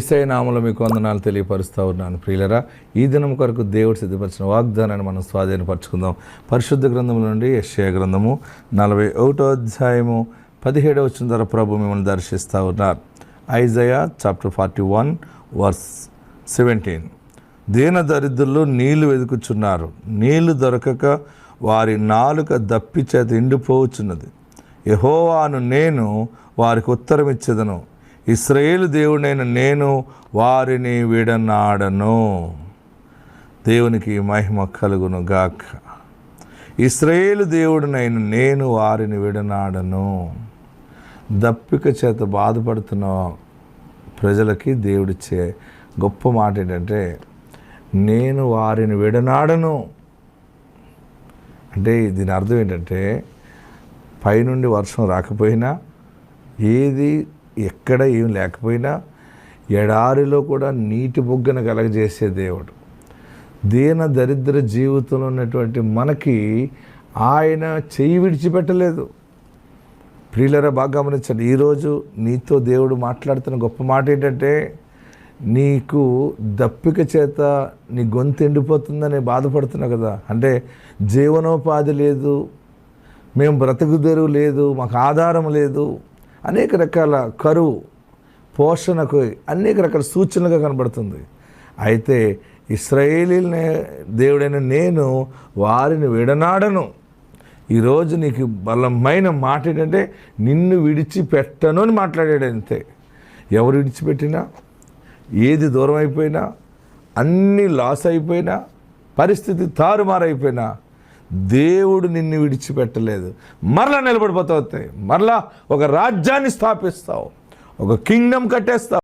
ఇసై నామంలో మీకు వందనాలు తెలియపరుస్తూ ఉన్నాను ప్రియులరా. ఈ దినం కొరకు దేవుడు సిద్ధపరిచిన వాగ్దానాన్ని మనం స్వాధీనపరచుకుందాం. పరిశుద్ధ గ్రంథం నుండి యశ్య గ్రంథము నలభై ఒకటో అధ్యాయము పదిహేడవ వచ్చిన ప్రభు మిమ్మల్ని దర్శిస్తూ ఉన్నారు. Isaiah chapter forty one verse seventeen. దీన దరిద్రులు నీళ్ళు వెతుకుచున్నారు నీళ్ళు దొరకక వారి నాలుక దప్పి చేత ఎండిపోవచ్చున్నది యహోవాను నేను వారికి ఉత్తరం ఇచ్చేదను ఇస్రాయేలు దేవుడైన నేను వారిని విడనాడను. దేవునికి మహిమ కలుగును గాక ఇస్రాయేలు దేవుడినైన నేను వారిని విడనాడను. దప్పిక చేత బాధపడుతున్న ప్రజలకి దేవుడిచ్చే గొప్ప మాట ఏంటంటే నేను వారిని విడనాడను. అంటే దీని అర్థం ఏంటంటే పైనుండి వర్షం రాకపోయినా ఏది ఎక్కడ ఏం లేకపోయినా ఎడారిలో కూడా నీటి బొగ్గను కలగజేసే దేవుడు. దీన దరిద్ర జీవితంలో ఉన్నటువంటి మనకి ఆయన చెయ్యి విడిచిపెట్టలేదు. ప్రియులరా బాగా గమనించండి. ఈరోజు నీతో దేవుడు మాట్లాడుతున్న గొప్ప మాట ఏంటంటే నీకు దప్పిక చేత నీ గొంతు ఎండిపోతుందని బాధపడుతున్నావు కదా. అంటే జీవనోపాధి లేదు మేము బ్రతుకు తెరువు లేదు మాకు ఆధారం లేదు అనేక రకాల కరువు పోషణకు అనేక రకాల సూచనలుగా కనబడుతుంది. అయితే ఇస్రాయేలీలనే దేవుడైన నేను వారిని విడనాడను. ఈరోజు నీకు బలమైన మాట ఏంటంటే నిన్ను విడిచిపెట్టను అని మాట్లాడాడు అంతే. ఎవరు విడిచిపెట్టినా ఏది దూరం అయిపోయినా అన్నీ లాస్ అయిపోయినా పరిస్థితి తారుమారైపోయినా దేవుడు నిన్ను విడిచిపెట్టలేదు. మరలా నిలబడిపోతావు మరలా ఒక రాజ్యాన్ని స్థాపిస్తావు. ఒక కింగ్డమ్ కట్టేస్తావు.